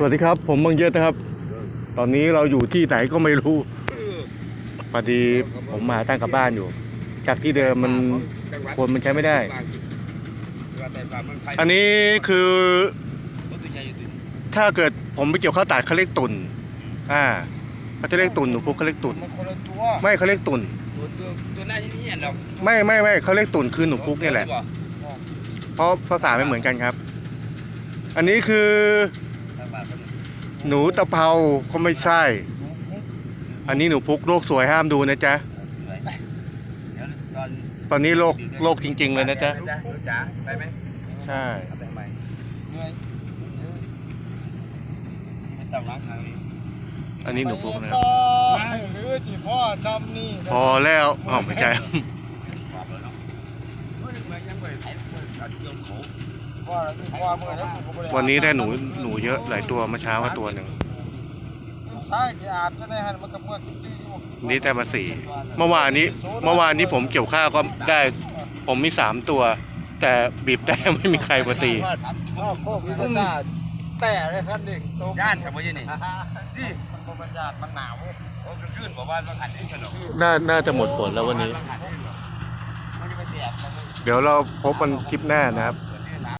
สวัสดีครับ ผมบังเยอะนะครับ ตอนนี้เราอยู่ที่ไหนก็ไม่รู้พอดีผมมาตั้งกับบ้านอยู่ จากที่เดิมมันคนมันใช้ไม่ได้ อันนี้คือถ้าเกิดผมไปเกี่ยวข้าวตากเขาเรียกตุนอ่าเขาจะเรียกตุนหนูพุกเขาเรียกตุนไม่เขาเรียกตุนตัวตัวตัวหน้าที่นี่เหรอไม่ไม่ไม่เขาเรียกตุนคือหนูพุกเนี่ยแหละ เพราะภาษาไม่เหมือนกันครับ อันนี้คือ หนูตะเภาก็ไม่ใช่ อันนี้หนูพุกโลกสวยห้ามดูนะจ๊ะ ตอนนี้โลกโลกจริง ๆ เลยนะจ๊ะ จ๋าไปไหมใช่ไปไหมเมื่อยไม่ต้องล้างทางนี้อันนี้หนูพุกนะครับต่อหรือที่พ่อจำนี่พอแล้วอ๋อไม่ใช่ขอบแล้วเนาะเฮ้ยมันยังไปไอ้เกี่ยวเขา พ่อพ่อเมื่อแล้วผมก็บ่วันนี้ได้หนูหนูเยอะหลายตัวเมื่อเช้าก็ตัวหนึ่งใช่ที่อาบจะได้หันมันกับเมื่อกินจื้ออยู่นี่ได้มาสี่เมื่อวานนี้เมื่อวานนี้ผมเกี่ยวข้าวก็ได้ผมมีสามตัว แต่บีบแต่ไม่มีใครมาตีพ่อโคกพิซซ่าแต่เลยครับเด็กโตย่านสมัยนี้ดิมันบ่บรรยากาศมันหนาวโอ้ขึ้นบอกว่าต้องหันนี่ขนมน่าน่าจะหมดฝนแล้ววันนี้มันจะไปแตกมันเดี๋ยวเราพบกันคลิปหน้านะครับ